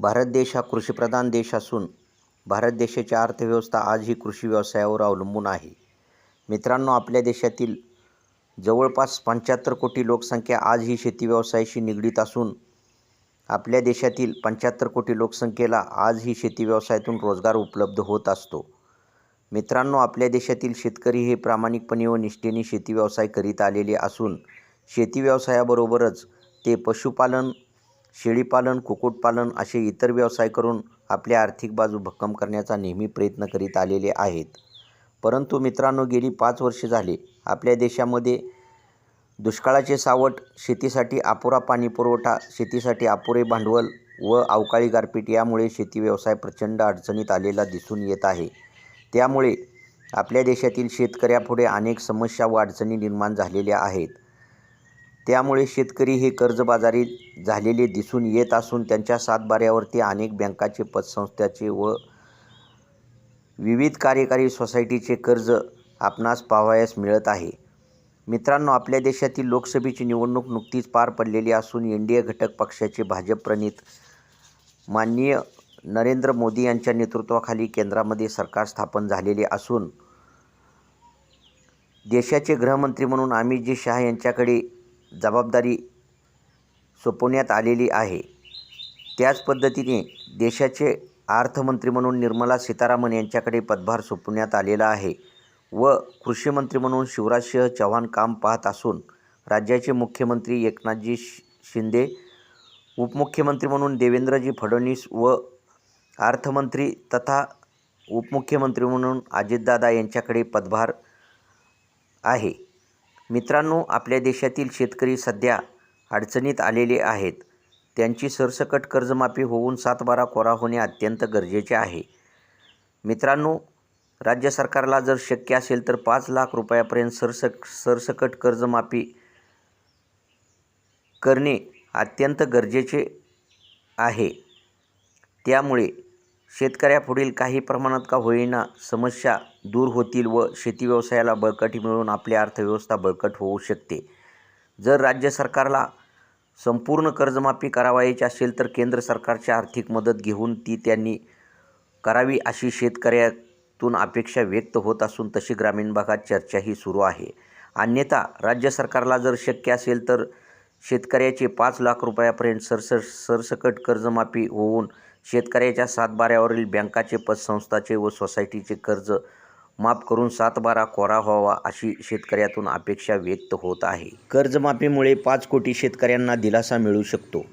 भारत देश हा कृषीप्रधान देश असून भारत देशाची अर्थव्यवस्था आजही कृषी व्यवसायावर अवलंबून आहे. मित्रांनो आपल्या देशातील जवळपास पंच्याहत्तर कोटी लोकसंख्या आज ही शेती व्यवसायाशी निगडीत असून आपल्या देशातील पंच्याहत्तर कोटी लोकसंख्येला आज ही शेती व्यवसायातून रोजगार उपलब्ध होत असतो. मित्रांनो आपल्या देशातील शेतकरी हे प्रामाणिकपणे व निष्ठेने शेती व्यवसाय करीत आलेले असून शेती व्यवसायाबरोबरच ते पशुपालन शेळीपालन कुक्कुटपालन असे इतर व्यवसाय करून आपली आर्थिक बाजू भक्कम करण्याचा नेहमी प्रयत्न करीत आलेले आहेत. परंतु मित्रांनो गेली पाच वर्षे झाले. आपल्या देशामध्ये दुष्काळाचे सावट शेतीसाठी अपुरा पाणीपुरवठा शेतीसाठी अपुरे भांडवल व अवकाळी गारपीट यामुळे शेती व्यवसाय प्रचंड अडचणीत आलेला दिसून येत आहे. त्यामुळे आपल्या देशातील शेतकऱ्यापुढे अनेक समस्या व अडचणी निर्माण झालेल्या आहेत. त्यामुळे शेतकरी हे कर्जबाजारी झालेले दिसून येत असून त्यांच्या सातबाऱ्यावरती अनेक बँकाचे पतसंस्थाचे व विविध कार्यकारी सोसायटीचे कर्ज आपणास पाहावयास मिळत आहे. मित्रांनो आपल्या देशातील लोकसभेची निवडणूक नुकतीच पार पडलेली असून एन डी ए घटक पक्षाचे भाजप प्रणित माननीय नरेंद्र मोदी यांच्या नेतृत्वाखाली केंद्रामध्ये सरकार स्थापन झालेले असून देशाचे गृहमंत्री म्हणून अमितजी शहा यांच्याकडे जबाबदारी सोपवण्यात आलेली आहे. त्याच पद्धतीने देशाचे अर्थमंत्री म्हणून निर्मला सीतारामन यांच्याकडे पदभार सोपवण्यात आलेला आहे व कृषीमंत्री म्हणून शिवराजसिंह चव्हाण काम पाहत असून राज्याचे मुख्यमंत्री एकनाथजी शिंदे उपमुख्यमंत्री म्हणून देवेंद्रजी फडणवीस व अर्थमंत्री तथा उपमुख्यमंत्री म्हणून अजितदादा यांच्याकडे पदभार आहे. मित्रांनो आपल्या देशातील शेतकरी सध्या अडचणीत आलेले आहेत. त्यांची सरसकट कर्जमाफी होऊन सातबारा कोरा होणे अत्यंत गरजेचे आहे. मित्रांनो राज्य सरकारला जर शक्य असेल तर पाच लाख रुपयापर्यंत सरसक सरसकट कर्जमाफी करणे अत्यंत गरजेचे आहे. त्यामुळे शेतकऱ्यापुढील काही प्रमाणात का होईना समस्या दूर होतील व शेती व्यवसायाला बळकटी मिळून आपली अर्थव्यवस्था बळकट होऊ शकते. जर राज्य सरकारला संपूर्ण कर्जमाफी करावायची असेल तर केंद्र सरकारची आर्थिक मदत घेऊन ती त्यांनी करावी अशी शेतकऱ्यातून अपेक्षा व्यक्त होत असून तशी ग्रामीण भागात चर्चाही सुरू आहे. अन्यथा राज्य सरकारला जर शक्य असेल तर शेतकऱ्याचे पाच लाख रुपयापर्यंत सरसर सरसकट कर्जमाफी होऊन शेतकऱ्याच्या सातबाऱ्यावरील बँकाचे पतसंस्थाचे व सोसायटीचे कर्ज माफ करून सातबारा कोरा व्हावा अशी शेतकऱ्यातून अपेक्षा व्यक्त होत आहे. कर्जमाफीमुळे पाच कोटी शेतकऱ्यांना दिलासा मिळू शकतो.